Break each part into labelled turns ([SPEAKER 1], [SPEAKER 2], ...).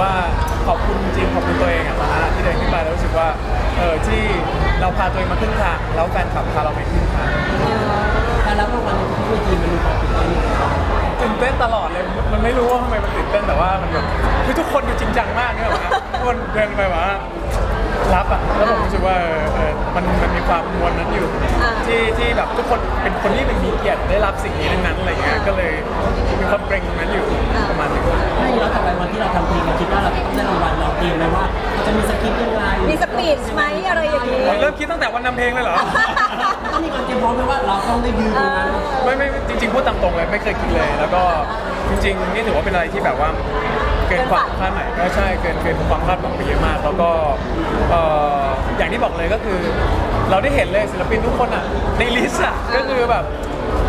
[SPEAKER 1] ว่า
[SPEAKER 2] ขอบคุณจริงๆขอบคุณตัวเองอะตอนนั้นอะที่เดินขึ้นไปแล้วรู้สึกว่าเออที่เราพาตัวเองมาครึ่งทางแล้วแฟนคลับพาเราไปครึ่งทาง
[SPEAKER 1] การรับรางวัลในเวทีมันมีความตื่นเต้นยังไงบ้าง
[SPEAKER 2] ตื่นเต้นตลอดเลยมันไม่รู้ว่าทำไมมันตื่นเต้นแต่ว่ามันแบบคือทุกคนดูจริงจังมากเนี่ยหรอทุกคนเดินไปแบบว่ารับอะแล้วผมรู้สึกว่าเออเออมันมันมีความมวลนั้นอยู่
[SPEAKER 3] อ่า
[SPEAKER 2] ที่ที่แบบทุกคนเป็นคนที่เป็นมีเกียรติได้รับสิ่งนี้ทั้งนั้นอะไรเงี้ยก็เลยมีความเกรงตรงนั้นอยู่ ประมาณนึง
[SPEAKER 1] ให้เราทำไปวันที่เราทำเพลงเราคิดว่าเราต้องได้รางวัลเราเตรียมไหมว่าเราจะมีสคริปต์ยังไง
[SPEAKER 3] มีสปีดไหมอะไรอย่างนี้
[SPEAKER 2] โอ้ยเริ่มคิดตั้งแต่วันนำเพลงเลยเหรอ
[SPEAKER 1] ต้องมีการเตรียมพร้อมไหมว่าเราต้องได้ยืนตรงนั้น
[SPEAKER 2] ไม่ไม่จริงๆพูดตามตรงเลยไม่เคยคิดเลย แล้วก็จริงๆนี่ถือว่าเป็นอะไรที่แบบว่าเกินความคาดหมายก็ใช่เกินเกินความคาดหวังไปเยอะมาก แล้วก็เอ่ออย่างที่บอกเลยก็คือ เราได้เห็นเลยศิลปินทุกคนอะในลิสต์อะก็คือแบบ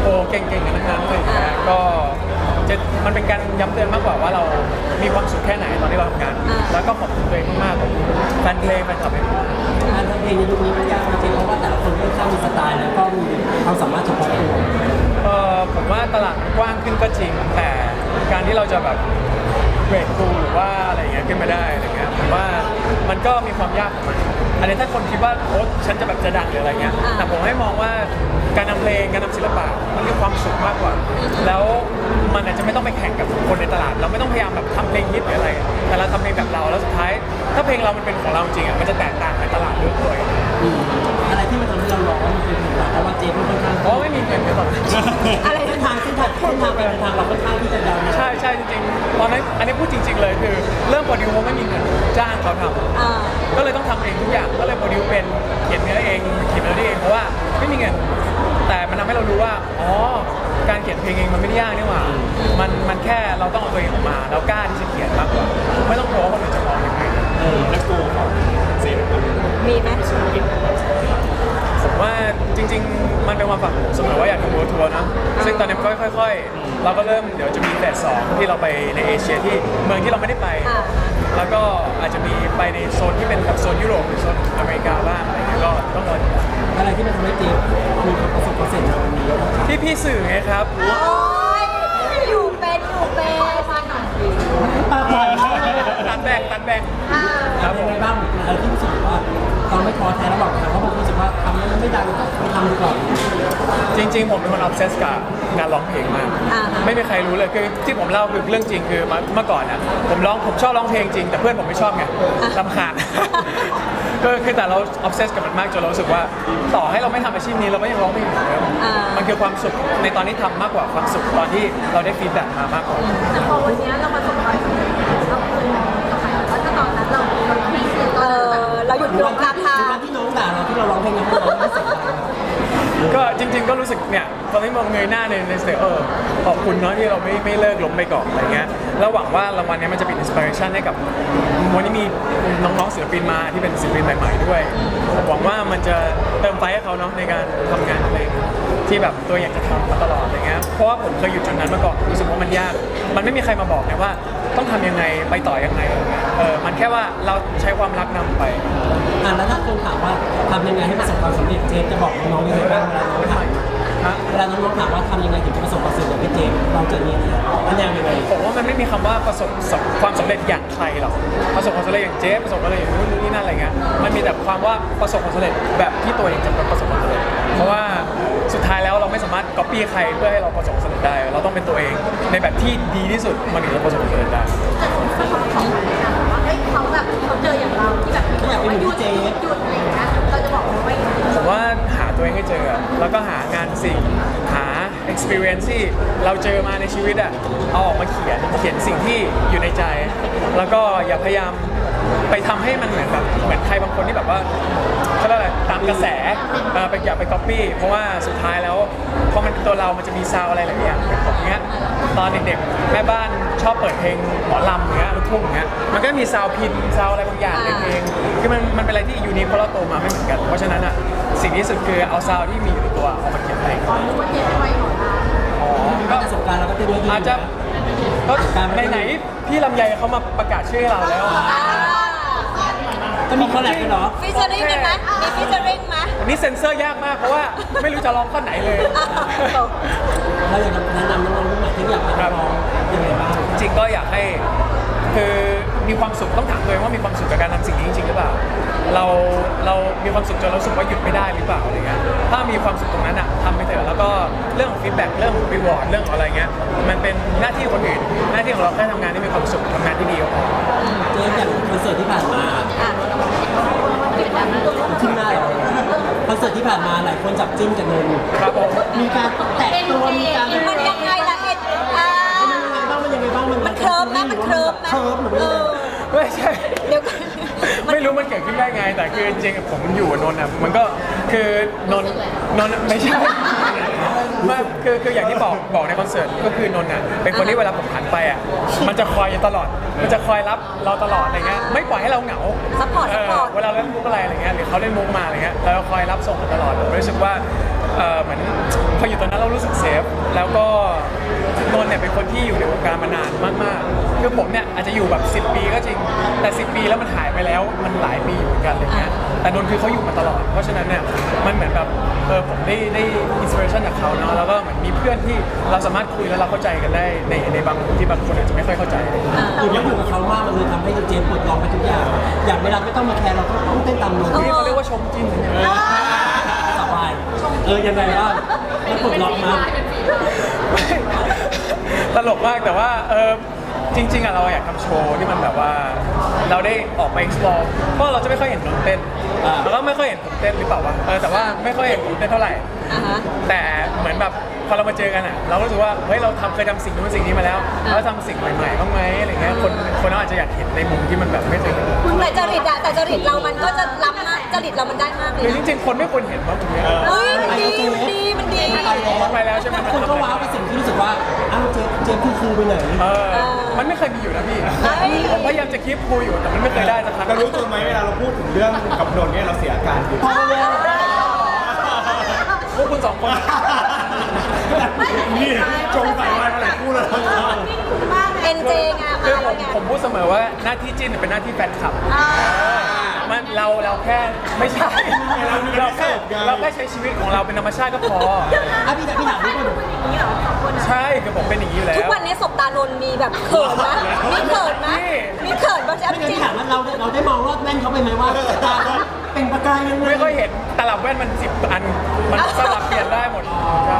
[SPEAKER 2] โอ้เก่งๆกันทั้งนั้นเลยนะก็ จะมันเป็นการย้ำเตือนมากกว่าว่าเรามีความสุขแค่ไหนตอนที่เราทำงานแล้วก็ขอบคุณตัวเองมากๆขอบคุณแฟนเพลงแฟนคลับเองมาก
[SPEAKER 1] การทำเพลงในยุคนี้มันยากจริงๆเพราะว่าแต่ละคนค่อนข้างมีสไตล์แล้วก็มีความสามารถเฉพาะตัว
[SPEAKER 2] เออผมว่าตลาดมันกว้างขึ้นก็จริง แต่การที่เราจะแบบเบรกคูหรือว่าอะไรอย่างเงี้ยขึ้นมาได้อะไรเงี้ยผมว่ามันก็มีความยากของมันอันนี้ถ้าคนคิดว่าโอ๊ตฉันจะแบบจะดังหรืออะไรเงี้ย
[SPEAKER 3] อ่า
[SPEAKER 2] แต่ผมให้มองว่าการนำเพ ลงการนำศิลปะมันคือความสุขมากกว่า แล้วมันอาจจะไม่ต้องไปแข่งกับคนในตลาด เราไม่ต้องพยายามแบบทำเพลงฮิตหรืออะไร แต่เราทำเพลงแบบเราแล้วสุดท้าย ถ้าเพลงเรามันเป็นของเราจริงอะมันจะแตกต่างในตลาดด้วยตัวเอง
[SPEAKER 1] อืมอะไรที่มันทำให้เราร้องมันเป็นผลลัพธ์เพราะว่าเจฟมันค่อนข้าง
[SPEAKER 2] เพราะว่าไม่มีเงินในตลาด
[SPEAKER 3] อะไร
[SPEAKER 1] เส้นทางเส้นทางเส้นทางไปทางเราค่อนข้างที่จะยาวนะ
[SPEAKER 2] ใช่ใช่จริงๆตอนนั้นอันนี้พูดจริง ๆ เลยคือเริ่มโปรดิวเพราะไม่มีเงินจ้างเขาท
[SPEAKER 3] อ่าำ
[SPEAKER 2] ก็เลยต้องทำเองทุกอย่างก็เลยโปรดิวเป็นเขียนเนื้อเองเขียนเมโลดี้เองเพราะว่าไม่มี เงินแต่มันทำให้เรารู้ว่า อ๋อ การเขียนเพลงเองมันไม่ได้ยากนี่หว่า มันมันแค่เราต้องเอาตัวเองออกมาแล้วกล้าที่จะเขียนมากกว่า ไม่ต้องกลัวว่าคนอื่นจะมองยังไง
[SPEAKER 1] เออแล้วโกของเจฟ
[SPEAKER 3] มีไหม
[SPEAKER 2] ผมว่าจริง ๆ มันเป็นความฝันของผมเสมอว่าอยากทำทัวร์ทัวร์นะ ซึ่งตอนนี้มันก็ค่อย ๆ เราก็เริ่มเดี๋ยวจะมีแต่สองที่เราไปในเอเชียที่เมืองที่เราไม่ได้ไป
[SPEAKER 3] อ่า
[SPEAKER 2] แล้วก็อาจจะมีไปในโซนที่เป็นแบบโซนยุโรปหรือโซน
[SPEAKER 1] สื่
[SPEAKER 2] อไงครับ
[SPEAKER 3] โอ้ยอยู่เป็นอยู่เป็นมาหน่อย
[SPEAKER 1] ปากหวานมากเลย
[SPEAKER 2] ตัดแบ่งตัดแบ่ง
[SPEAKER 3] อ่า
[SPEAKER 2] ครับผ
[SPEAKER 1] เป็น
[SPEAKER 2] ม
[SPEAKER 1] ไงบ้างอะไรที่รู้สึกว่าเราไม่ท้อแท้แล้วบอกเขาเพราะผมรู้สึกว่าทำแล้วมันไม่ดังก็ไปทำดีกว่า
[SPEAKER 2] จริงๆ ผมเป็นคนออฟเซสกับงานร้องเพลงมาก
[SPEAKER 3] อ่าฮะ
[SPEAKER 2] ไม่มีใครรู้เลยคือที่ผมเล่าคือเรื่องจริงคือมาเมื่อก่อนนะผมร้องผมชอบร้องเพลงจริง แต่เพื่อนผมไม่ชอบไงรำคาญ ก็คือแต่เราออฟเซสกับมันมากจนเรารู้สึกว่า ต่อให้เราไม่ทำอาชีพนี้เราก็ยังร้องเพลงเหมือนเดิม
[SPEAKER 3] อ่ามั
[SPEAKER 2] มันคือความสุขในตอนที่ทำมากกว่าความสุขตอนที่เราได้ฟีดแบ็กมามากกว่า
[SPEAKER 4] แต่พอวันนี้เราประสบความสำเร็จเราเคยมองทำไมว่าถ้าตอนนั้นเราเราไม่เชื่อ
[SPEAKER 3] เออเราหยุดลงราคา
[SPEAKER 1] วันที่น้องด่าเราที่เราร้องเพลงยังไม่ร้องไม่เสร็จ
[SPEAKER 2] ก็จริง ๆ ก็รู้สึกเนี่ยตอนที่มองเงยหน้าในในสเตจเออขอบคุณเนาะที่เราไม่ไม่เลิกล้มไปก่อนอะไรเงี้ยแล้วหวังว่ารางวัลเนี้ยมันจะเป็นอินสปิเรชันให้กับวันนี้มีน้องๆศิลปินมาที่เป็นศิลปินใหม่ๆด้วย หวังว่ามันจะเติมไฟให้เขาเนาะในการทำงานเพลงที่แบบตัวอยากจะทำมาตลอดอะไรเงี้ยเพราะว่าผมเคยอยู่จุดนั้นมาก่อนรู้สึกว่ามันยาก มันไม่มีใครมาบอกไงว่า ต้องทำยังไงไปต่อยังไงอะไรเงี้ยเออมันแค่ว่าเราใช้ความรักนำไป
[SPEAKER 1] อะแล้วถ้าคนถามว่าทำยังไงให้ประสบความสำเร็จเจฟจะบอกน้องๆยังไงบ้างเวลาน้องถาม
[SPEAKER 2] ฮะ
[SPEAKER 1] เวลาน้องๆถามว่าทำยังไงถึงจะประสบความสำเร็จอย่างพี่เจฟเราจะมีอันแนวยังไง
[SPEAKER 2] ผมว่ามันไม่มีคำว่าประสบความสำเร็จอย่างใครหรอกประสบความสำเร็จอย่างเจ๊ประสบความสำเร็จอย่างนู้นนี่นั่นอะไรเงี้ยมันมีแต่ความว่าประสบความสำเร็จแบบที่ตัวเองจะประสบความสำเร็จเพราะว่าสุดท้ายแล้วเราไม่สามารถก๊อปปี้ใครเพื่อให้เราประสบความสำเร็จ ได้ เราต้องเป็นตัวเองในแบบที่ดีที่สุดมันถึงจะประสบความสำเร็จได้
[SPEAKER 4] แต่คนก็ชอบของแบบนี้นะว่าเฮ้ยเขาแบบเขาเจออย่างเราที่แบบมีคนบอกว่าหยุดหยุดหยุดอะไรอย่างเงี้ยเราจะบอกเขาว่าอย่างไร
[SPEAKER 2] ผมว่าหาตัวเองให้เจออะแล้วก็หางานสิ่งหา experience ที่เราเจอมาในชีวิตอะเอาออกมาเขียนเขียนสิ่งที่อยู่ในใจ แล้วก็อย่าพยายามไปทำให้มันเหมือนแบบเหมือนใครบางคนที่แบบว่าเขาเรียกอะไรตามกระแสเอ่อไปอย่าไป copy เพราะว่าสุดท้ายแล้วพอมันเป็นตัวเรามันจะมีซาวอะไรหลายอย่างอย่างผมเนี้ยตอนเด็กๆแม่บ้านชอบเปิดเพลงหมอลำเงี้ยลูกทุ่งเงี้ยมันก็มีซาวพินซาวอะไรบางอย่างในเพลง คือมันมันเป็นอะไรที่ยูนิคเพราะเราโตมาไม่เหมือนกัน เพราะฉะนั้นอะสิ่งที่สุดคือเอาซาวที่มีอยู่ในตัวเอามา อาจจะก็ไหนๆพี่ลำไยเขามาประกาศชื่อให้เราแล้ว
[SPEAKER 3] อ่า
[SPEAKER 1] จะมีคอลแลบกันเหรอ
[SPEAKER 3] ฟิชเชอริ่งกันไหมมีฟิชเชอริ่งไหม
[SPEAKER 2] วันนี้เซ็นเซอร์ยากมากเพราะว่าไม่รู้จะร้องข้อไหนเลย
[SPEAKER 1] เราอยากจะแนะนำน้องๆรุ่นใหม่ที่อยากมาร้องยังไงบ้าง
[SPEAKER 2] จริงๆก็อยากให้คือมีความสุขต้องถามตัวเองว่ามีความสุขกับการทำสิ่งนี้จริงๆหรือเปล่า เราเรามีความสุขจนเรารู้สึกว่าหยุดไม่ได้หรือเปล่าอะไรเงี้ย ถ้ามีความสุขตรงนั้นอะทำไปเถอะแล้วก็เรื่องของฟีดแบ็กเรื่องของรีวอร์ดเรื่องของอะไรเงี้ยมันเป็นหน้าที่คนอื่น หน้าที่ของเราแค่ทำงานที่มีความสุขทำงานที่ดีก็พอ
[SPEAKER 1] เจมส์อย่างคอนเสิร์ตที่ผ่านมาขึ้นหน้าเหรอคอนเสิร์ตที่ผ่านมาหลายคนจับจิ้นกับนนท์
[SPEAKER 2] ครับผม
[SPEAKER 1] มีการแตะตัวมีการ
[SPEAKER 3] มันยังไงล่ะเอ็ดอ่า
[SPEAKER 1] มันยังไงบ้างมันยังไงบ้างมัน
[SPEAKER 3] มันเคลิ้มนะมันเคลิ้มนะ
[SPEAKER 1] เคลิ้มหรือไม่
[SPEAKER 3] เออ
[SPEAKER 2] ไม่ใช่
[SPEAKER 3] เดี๋ยวก่อน
[SPEAKER 2] ไม่รู้มันเกิดขึ้นได้ไง แต่คือจริงๆผมอยู่กับนนท์อะมันก็คือนนท์นนท์ไม่ใช่ไมาคือคืออย่างที่บอกบอกในคอนเสิร์ตก็คือนนท์อะเป็นคนที่เวลาผมหันไปอะมันจะคอยอยู่ตลอด มันจะคอยรับเราตลอดอะไรเงี้ยไม่ปล่อยให้เราเหงา
[SPEAKER 3] ซัพพอร์ต
[SPEAKER 2] เอ
[SPEAKER 3] ซัพ
[SPEAKER 2] อ
[SPEAKER 3] พอร์ต
[SPEAKER 2] เวลาเราเล่นมุกอะไรอะไรเงี้ยหรือเขาเล่นมุกมาอะไรเงี้ยเราคอยรับส่งกันตลอดผมรู้สึกว่าเออเหมือนพออยู่ตรงนั้นเรารู้สึกเซฟแล้วก็ นนท์เนี่ยเป็นคนที่อยู่ในวงการมานานมากๆ คือผมเนี่ยอาจจะอยู่แบบ 10 ปีก็จริง แต่ 10 ปีแล้วมันหายไปแล้วมันหลายปีอยู่เหมือนกันอะไรเงี้ย แต่นนท์คือเขาอยู่มาตลอด เพราะฉะนั้นเนี่ยมันเหมือนแบบเออผมได้ได้อินสปิเรชันจากเขาเนาะ แล้วก็เหมือนมีเพื่อนที่เราสามารถคุยแล้วเราเข้าใจกันได้ในในบางที่บางคนอาจจะไม่ค่อยเข้าใจ
[SPEAKER 1] อยู่แล้วอยู่กับเขามากมันเลยทำให้เจมส์ปลดล็อกไปทุกอย่าง อย่างเวลาไม่ต้องมาแคร์เราก็ต้องเต้นตามนนท์
[SPEAKER 2] นี่เขาเรียกว่าชมจิ้นใช่ไหม
[SPEAKER 1] สบาย เออยังไงบ้างมันปลดล็อกมา
[SPEAKER 2] ตลกมากแต่ว่าเออจริง ๆอะเราอยากทำโชว์ที่มันแบบว่า เราได้ออกไป explore เพราะเราจะไม่ค่อยเห็นนนท์เต้นแล้วก็ไม่ค่อยเห็นผมเต้นหรือเปล่าวะเออแต่ว่าไม่ค่อยเห็นผมเต้นเท่าไหร่
[SPEAKER 3] อ่าฮะ
[SPEAKER 2] แต่เหมือนแบบพอเรามาเจอกันอะ เราก็รู้สึกว่าเฮ้ยเราทำเคยทำสิ่งนู้นสิ่งนี้มาแล้วเราทำสิ่งใหม่ๆบ้างไหมอะไรเงี้ยคนคนเราอาจจะอยากเห็นในมุมที่มันแบบไม่เคยเห็น
[SPEAKER 3] แต่จริตอะแต่จริตเรามันก็จะล้ำมาก จริตเรามันได้มากเลย
[SPEAKER 2] คือจ
[SPEAKER 3] นะ
[SPEAKER 2] ริงๆ คนไม่ควรเห็นว่าตรงเนี้ย
[SPEAKER 3] เฮ้ยมันดีมันดีมันดี
[SPEAKER 2] ไปแล้วใช่ไหม
[SPEAKER 1] คนก็ว้าวกับสิ่งที่รู้สึกว่า อ้าวเจมส์เจมส์คือครูไปไหน
[SPEAKER 2] เออมันไม่เคยมีอยู่นะพี่
[SPEAKER 3] เฮ้ย
[SPEAKER 2] ผมพยายามจะคีบคูลอยู่แต่มันไม่เคยได้สักครั้ง
[SPEAKER 5] เรารู้ตัวไหมเวลาเราพูดถึงเรื่องกับนนท์เนี่ยเราเสียอาการอยู่
[SPEAKER 2] พวกคุณสองคน
[SPEAKER 5] นี่จงใส่ไว้มาหลายคู่เลย
[SPEAKER 3] เอ็นเจไง
[SPEAKER 2] คือ
[SPEAKER 3] มา
[SPEAKER 2] ผ
[SPEAKER 3] แล้ว
[SPEAKER 2] ม
[SPEAKER 3] ไง
[SPEAKER 2] ผมพูดเสมอว่าหน้าที่จิ้นเป็นหน้าที่แฟนคลับ
[SPEAKER 3] อ่า
[SPEAKER 2] มันเราเราแค่ไม่ใช่ เราแค่เราแค่ใช้ชีวิตของเราเป็นธรรมชาติก็พอ
[SPEAKER 1] อะพี่ถามพี่ถามพี่ก่อน
[SPEAKER 2] ใช่คือผมเป็นอย่างนี้อยู่แล้
[SPEAKER 3] ทุก
[SPEAKER 2] ว
[SPEAKER 3] วันนี้ศพตานนท์มีแบบเขินนะมีเขินนะมีเขินบ้างใช่
[SPEAKER 1] ไม่
[SPEAKER 3] ไหม
[SPEAKER 1] งั้น
[SPEAKER 3] จริง
[SPEAKER 1] พี่ถามว่าเราเราได้มองรอดแว่นเขาไปไหมว่าตาเขาเป็นประกายยังไง
[SPEAKER 2] ไม่ค่อยเห็นตลับแว่นมันสิบอัน มันสลับเปลี่ยนได้หมดใช่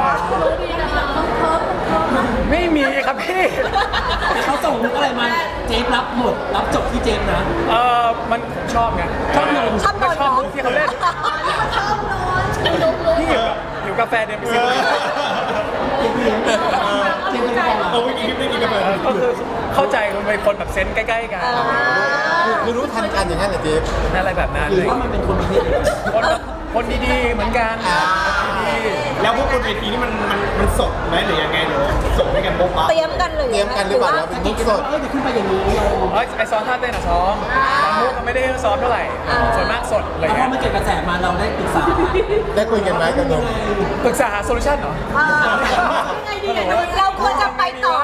[SPEAKER 2] ไม่มีครับพี่
[SPEAKER 1] เขาส่งมุกอะไรมา เจมส์รับหมด รับจบที่เจมส์นะ
[SPEAKER 2] เออมันผมชอบไง
[SPEAKER 1] ชอบนนท์
[SPEAKER 3] ชอบน
[SPEAKER 2] ไม่
[SPEAKER 3] นท์
[SPEAKER 2] ชอบ
[SPEAKER 3] เนาะ
[SPEAKER 2] มุกที่เขาเล่นพี่หิวหิวกาแฟเดินไปซื้อ
[SPEAKER 1] เจมส์เลี้ยงเจมส์เป็นกองหลัง
[SPEAKER 5] เอาไปกินไม่กินกาแฟ
[SPEAKER 2] เออก็คือเข้าใจมันเป็นคนแบบเซนส์ใกล้ๆกัน
[SPEAKER 6] คือรู้ทันกันอย่างนั้นเหรอเจฟ
[SPEAKER 2] อะไรแบบนั้น
[SPEAKER 1] หรื
[SPEAKER 2] เล
[SPEAKER 1] อยว่ามันเป็นคนประเภทเดียวกัน
[SPEAKER 2] คนแบบคนดีๆเหมือนกันคนดี
[SPEAKER 5] แล้วพวกคนเวทีนี่มันมันมันสดไหมหรือยังไงหรือส่งให้กันโบ๊ะบะ
[SPEAKER 3] เตรียมกันเลย
[SPEAKER 6] เตรียมกันหรือเปล่าแล้วเป็นมุกสด
[SPEAKER 1] เออเดี๋ยวขึ้นไปอย่างนี้เลย
[SPEAKER 2] ๆเอ้ยไอซ้อมท่าเต้นอะซ้อมตอนมุกก็ไม่ได้ซ้อมเท่าไหร่ส่วนมากสดอะไร
[SPEAKER 1] แต่พอ
[SPEAKER 2] เงี้ย
[SPEAKER 1] มันเกิดกระแสมาเราได้ปรึกษา
[SPEAKER 6] ได้คุยกันไหมกับนนท์
[SPEAKER 2] ปรึกษาหาโซลูชันเหรอ
[SPEAKER 3] เราควรจะไปต่อ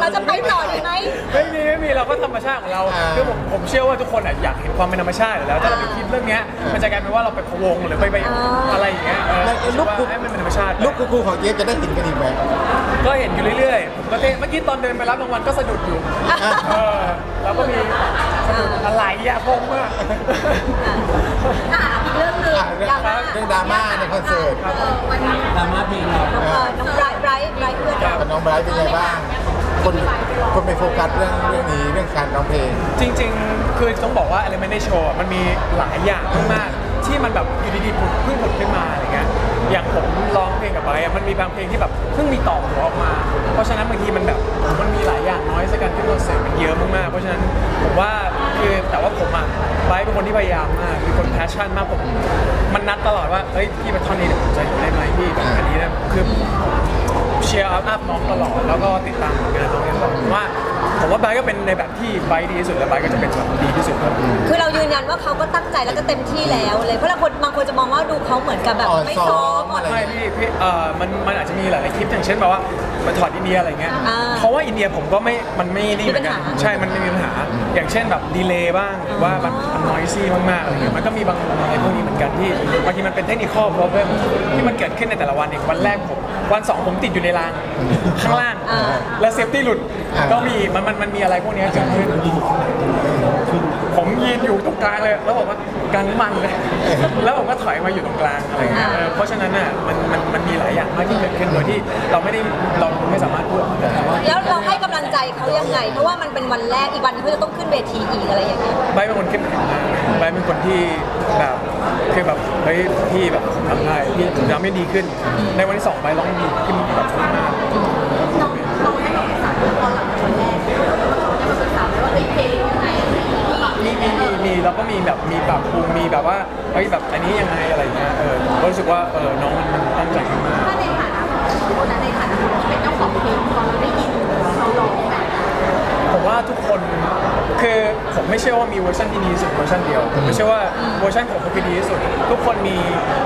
[SPEAKER 3] เราจะไปต่อดีไหม
[SPEAKER 2] ไม่มีไม่มีเราก็ธรรมชาติของเราคือผมผมเชื่อว่าทุกคนอะอยากเห็นความเป็นธรรมชาติอยู่แล้วถ้าเราไปคิดเรื่องเนี้ยมันจะกลายเป็นว่าเราไปพะวงหรือไปไปอะไรอย่างเงี้ยเออ
[SPEAKER 6] แล้วไอ้ลูก
[SPEAKER 2] ว่า
[SPEAKER 6] คุ
[SPEAKER 2] ให้มันเป็นธรรมชาติ
[SPEAKER 6] ลูกครูของเจฟจะได้เห็นกันอีกไหม
[SPEAKER 2] ก็เห็นอยู่เรื่อยๆผมก็เต้นเมื่อกี้ตอนเดินไปรับรางวัลก็สะดุดอยู่เออแล้วก็มีสะดุดอะไรอะพงมาก
[SPEAKER 3] อะอีกเรื่องหนึง
[SPEAKER 6] อะเรื่อง
[SPEAKER 3] ดราม่า
[SPEAKER 6] เรื่องดราม่าในคอนเสิร์ต
[SPEAKER 3] วันนี้
[SPEAKER 1] ดราม่าเพลงเรา
[SPEAKER 3] น้องเอ่อน้องไบรท์ไบรท์ไบรท์เพื่อนเรา
[SPEAKER 6] กับน้องไบรท์เป็นไงบ้าง คนคนไปโฟกัสเรื่องเรื่องนี้เรื่องการร้องเพลง
[SPEAKER 2] จริงๆ คือต้องบอกว่า Element ในโชว์มันมีหลายอย่างมากๆ ที่มันแบบอยู่ดีๆผุดเพิ่งผุดขึ้นมาอะไรเงี้ยอย่างผมร้องเพลงกับไบร์ทอะมันมีบางเพลงที่แบบเพิ่งมีต่อหัวออกมา เพราะฉะนั้นบางทีมันแบบมันมีหลายอย่างน้อยสักการขึ้นคอนเสิร์ตมันเยอะมากๆเพราะฉะนั้นผมว่าคือแต่ว่าผมอะไบเป็นคนที่พยายามมากเป็นคนแพชชั่นมากผมมันนัดตลอดว่าเฮ้ยพี่มาท่อนนี้เดี๋ยวผมจะอยู่ได้ไหมพี่แบบอันนี้นะคือ เชียร์อัพอัพน้องตลอดแล้วก็ติดตามผลงานน้องตลอดผมว่าผมว่าไบร์ทก็เป็นในแบบที่ไบร์ทดีที่สุดและไบร์ทก็จะเป็นแบบดีที่สุดครับ
[SPEAKER 3] คือเรายืนยันว่าเขาก็ตั้งใจแล้วก็เต็มที่แล้วเลยเพราะบางคนบางคนจะมองว่าดูเขาเหมือนกับแบบ
[SPEAKER 6] อ่อน
[SPEAKER 3] ไม่
[SPEAKER 6] ซ้
[SPEAKER 3] ซ้
[SPEAKER 6] อ
[SPEAKER 3] อ
[SPEAKER 6] ม
[SPEAKER 3] มอ่อน
[SPEAKER 6] อะไร
[SPEAKER 2] ไม่พี่พี่เอ่อมันมันอาจจะมีหลายๆคลิปอย่างเช่นแบบว่ามาถอดอินเดียอะไรเงี้ย
[SPEAKER 3] อ่า
[SPEAKER 2] เพราะว่าอินเดียผมก็ไม่มันไม่นี่เหมือนกัน
[SPEAKER 3] มีปัญหา
[SPEAKER 2] ใช่มันไม่มีปัญหา อย่างเช่นแบบดีเลย์บ้างหรือว่ามันมันนอยซี่มากๆอะไรเงี้ยมันก็มีบางมุมอะไรพวกนี้เหมือนกันที่บางทีมันเป็นเทคนิค problem ที่มันเกิดขึ้นในแต่ละวันเองวันแรกผม วันสองผมติดอยู่ในรางข้างล่าง
[SPEAKER 3] อ่า
[SPEAKER 2] แล้วเซฟตี้หลุด
[SPEAKER 6] อ่า
[SPEAKER 2] ก็มีมันมันมันมีอะไรพวกเนี้ยเกิดขึ้นผม ยืนอยู่ตรงกลางเลย แล้วผมว่ากลางมันเลย แล้วผมก็ถอยมาอยู่ตรงกลางอะไรเงี้ยเออเพราะฉะนั้นน่ะมันมันมันมีหลายอย่างมากที่เกิดขึ้นโดยที่เราไม่ได้เราไม่สามารถพูดออกมาได้
[SPEAKER 3] แล้วเราให้กำลังใจเขายังไง เพราะว่ามันเป็นวันแรกอีกวันเขาจะต้องขึ้นเวทีอีกอะไรอย่างเงี้ย
[SPEAKER 2] ใบร์ทเป็นคนเข้มแข็งมากใบร์ทเป็นคนที่แบบคือแบบเฮ้ยพี่แบบทำได้พี่ถึงจะไม่ดีขึ้น ในวันที่สองใบร์ทร้องดีขึ้นแบบมาก
[SPEAKER 4] น้องน้องได้มาปรึกษาตอนหลังจากวันแรกได้มาปรึกษาไหมว่าเอ้ยเพลงยังไง
[SPEAKER 2] มีมีมีมีแล้วก็มีแบบมีปรับปรุงมีแบบว่าเฮ้ยแบบอันนี้ยังไงอะไรเงี้ยเออก็รู้สึกว่าเออน้องมันมันตั้งใจมาก
[SPEAKER 4] ถ้าในฐานะของคนนั้นในฐานะของเป็นเจ้าของเพลงตอนเราได้ยินเขาร้องแบบ
[SPEAKER 2] ผมว่าทุกคนคือผมไม่เชื่อว่ามีเวอร์ชันที่ดีที่สุดเวอร์ชันเดียวผมไม่เชื่อว่าเวอร์ชันผมคือดีที่สุด ทุกคนมี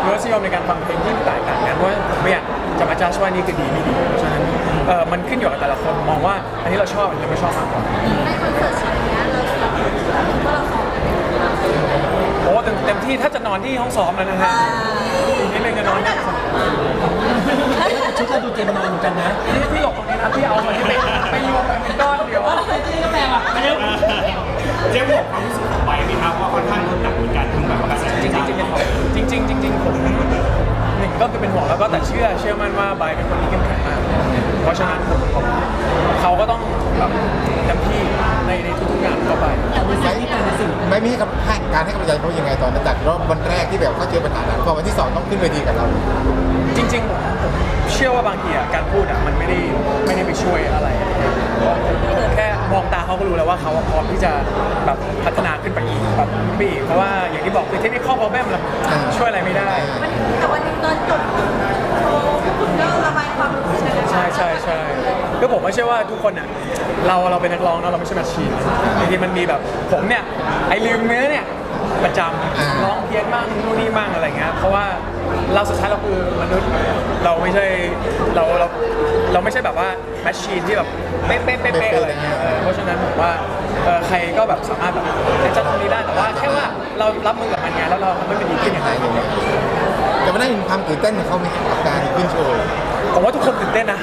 [SPEAKER 2] รสนิยมในการฟังเพลงที่แตกต่างกันเพราะว่าผมไม่อยากจะมาจ้าชว่านี่คือดีไม่ดีเพราะฉะนั้นเออมันขึ้นอยู่กับแต่ละคนมองว่า อันนี้เราชอบอันนี้เราไม่ชอบมากกว่า
[SPEAKER 4] ในคอนเสิร์ตชิ้นเนี้ยเราแบบก็เราขอ
[SPEAKER 2] โอ้เต็มเต็มที่ถ้าจะนอนที่ห้องซ้อมแล้วนะฮะอีกนิดนึงจะนอนเนี่ย
[SPEAKER 1] ชุดเราดูเจมนอนเหมือนกันนะ
[SPEAKER 2] พี่พี่หลบตรงนี้นะพี่เอามันที่ไปไปรวมกันเป็นก้อนเดียว
[SPEAKER 1] ก็แปลว่าไม่ได้
[SPEAKER 5] เจ๊บอกความรู้สึกของไปไหมครับว่าค่อนข้างหนักเหมือนกันทั้งแบบกระแส
[SPEAKER 2] จริงจริงจริงจริงจริงจริงผมหนึ่งก็คือเป็นห่วงแล้วก็แต่เชื่อเชื่อมั่นว่าไบร์ทเป็นคนที่เข้มแข็งมาก เพราะฉะนั้นผมผมเขาก็ต้องแบบ
[SPEAKER 1] ในสิ่ง
[SPEAKER 6] ไม่มีกับให้การให้กำลังใจเขายังไงตอนนั้นจากรอบวันแรกที่แบบเขาเจอปัญหานั้นพอวันที่สองต้องขึ้นเวทีกับเรา
[SPEAKER 2] จริงๆผมผมเชื่อว่าบางทีอะการพูดอะมันไม่ได้ไม่ได้ไปช่วยอะไรแค่มองตาเขาก็รู้แล้วว่าเขาพร้อมที่จะแบบพัฒนาขึ้นไปอีกแบบขึ้นไปอีกเพราะว่าอย่างที่บอกคือเทคนิคข้อ problem เราช่วยอะไรไม่ได้
[SPEAKER 4] วันแต่วันนี้ตอนจบโชว์พวกคุณก็ระบายความรู้สึกกัน
[SPEAKER 2] ใช่ใช่ใช่ คือผมไม่เชื่อว่าทุกคนอะเราเราเป็นนักร้องเนอะเราไม่ใช่แมชชีนบางทีมันมีแบบผมเนี่ยไอ้ลืมเนื้อเนี่ยประจ
[SPEAKER 6] อ่าำ
[SPEAKER 2] ร้องเพี้ยนบ้างนู่นนี่บ้างอะไรเงี้ยเพราะว่าเราสุดท้ายเราคือมนุษย์เราไม่ใช่เราเราเราไม่ใช่แบบว่าแมชชีนที่แบบเป๊ะเป๊ะเป๊ะเป๊ะอะไรเงี้ยเออเพราะฉะนั้นผมว่าเออใครก็แบบสามารถแบบจะตรงนี้ได้แต่ว่าแค่ว่าเรารับมือกับมันไงแล้วเราทำให้มันดีขึ้นอย่างไร
[SPEAKER 6] แต่ไม่ได้มีความตื่นเต้นของเขาไหมกับการขึ้นโชว์
[SPEAKER 2] ผมว่าทุกคนตื่นเต้นนะ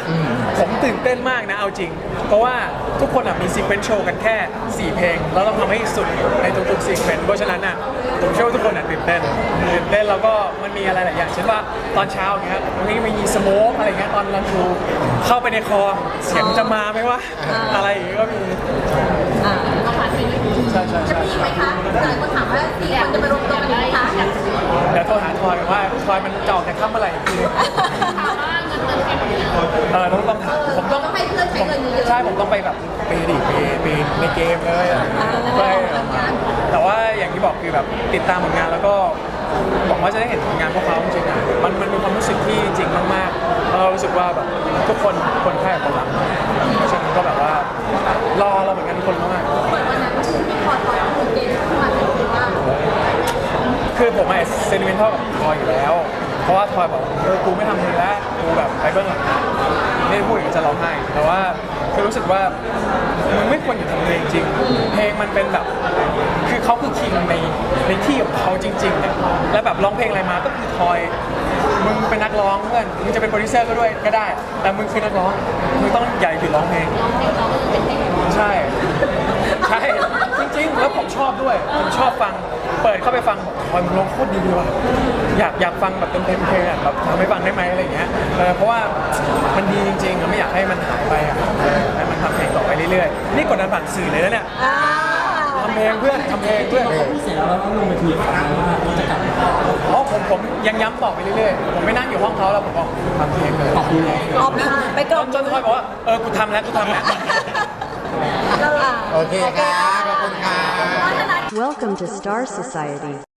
[SPEAKER 2] ผมตื่นเต้นมากนะเอาจริง เพราะว่าทุกคนอะมีซีเควนซ์โชว์กันแค่ 4 เพลง แล้วเราทำให้สุดในทุกๆซีเควนซ์เพราะฉะนั้นอะผมเชื่อว่าทุกคนอะตื่นเต้นตื่นเต้นแล้วก็มันมีอะไรหลายอย่างเช่นว่าตอนเช้าอย่างเงี้ยมันก็มีสโมกอะไรเงี้ยตอนรันทรูเข้าไปในคอเสียงจะมาไหมว่าอะไรอย่างเงี้ยก็มี
[SPEAKER 4] ก็ผ่านไปเลย
[SPEAKER 2] ใช่ใช่
[SPEAKER 4] จะ
[SPEAKER 2] ใช่
[SPEAKER 4] มีไหมคะหลายคนถามว่าสี่คนจะไปรวมตัวกันไหมคะ
[SPEAKER 2] เดี๋ยวโทรหาทอยก่อนว่าทอยมันจะออกแต่ค่ำเมื่อไหร่อีกทีนึง เออต้องต้องถามผมต้อง
[SPEAKER 4] ต้องให้เพื่อนใช้เงินเยอะๆ
[SPEAKER 2] ใช่ผมต้องไปแบบไปดิไปไปในเกมเลยอะใช่แต่ว่าอย่างที่บอกคือแบบติดตามผลงานแล้วก็หวังว่าจะได้เห็นผลงานพวกเขาจริงๆอะมันมันมีความรู้สึกที่จริงมากๆแล้วเรารู้สึกว่าแบบทุกคนคนแค่คนรักเพราะฉะนั้นก็แบบว่ารอเราเหมือนกันทุกคนมาก
[SPEAKER 4] เหมือนวันนั้นที่พอตอนคุณเจนเข้ามาเป็นคือว่า
[SPEAKER 2] ๆคือผมไอ้เซนิเมนทัลกับทอยอยู่แล้ว เพราะว่าทอยบอกเออกูไม่ทำมึงแล้วกูแบบไปเบื้องหลังนะไม่ได้พูดอย่างนี้จะร้องไห้ แต่ว่าคือรู้สึกว่ามึงไม่ควรอยู่ทำเพลงจริง เพลงมันเป็นแบบ คือเขาคือคิงในในที่ของเขาจริงๆเนี่ยแล้วแบบร้องเพลงอะไรมาก็คือทอย มึงเป็นนักร้องเพื่อนมึงจะเป็นโปรดิวเซอร์ก็ด้วยก็ได้ แต่มึงคือนักร้องมึงต้องใหญ่ถึงร้องเพลงใช่ ใช่ จริงๆ แล้วผมชอบด้วย ผมชอบฟัง เปิดเข้าไปฟังทอยมึงร้องโคตรดีเลยว่ะอยากอยากฟังแบบเต็มๆเพลงอะแบบทำให้ฟังได้ไหมอะไรอย่างเงี้ยเออเพราะว่ามันดีจริงๆอะไม่อยากให้มันหายไปอะเออให้มันทำเพลงต่อไปเรื่อยๆนี่กดดันผ่านสื่อเลยนะเนี่ย
[SPEAKER 3] อ่า
[SPEAKER 2] ทำเพลงเพื่อนทำเพลงเพื่อน
[SPEAKER 1] เราพูดเสร็จแล้วเราก็ลงไปคุยกับเขาว่าเราจะกลับมา
[SPEAKER 2] อ๋อผมผมยังย้ำบอกไปเรื่อยๆผมไม่นั่งอยู่ห้องเขาแล้วผมบอกทำเพลงเลย
[SPEAKER 1] ขอบคุณนะ
[SPEAKER 3] ออกไปก
[SPEAKER 2] จ
[SPEAKER 3] ลบ
[SPEAKER 2] นจนทอยบอกว่าเออกูทำแล้วกูทำแล้ว
[SPEAKER 6] โอเคครับขอบคุณครับ
[SPEAKER 3] เพราะฉะนั้น
[SPEAKER 7] Welcome to Star Society.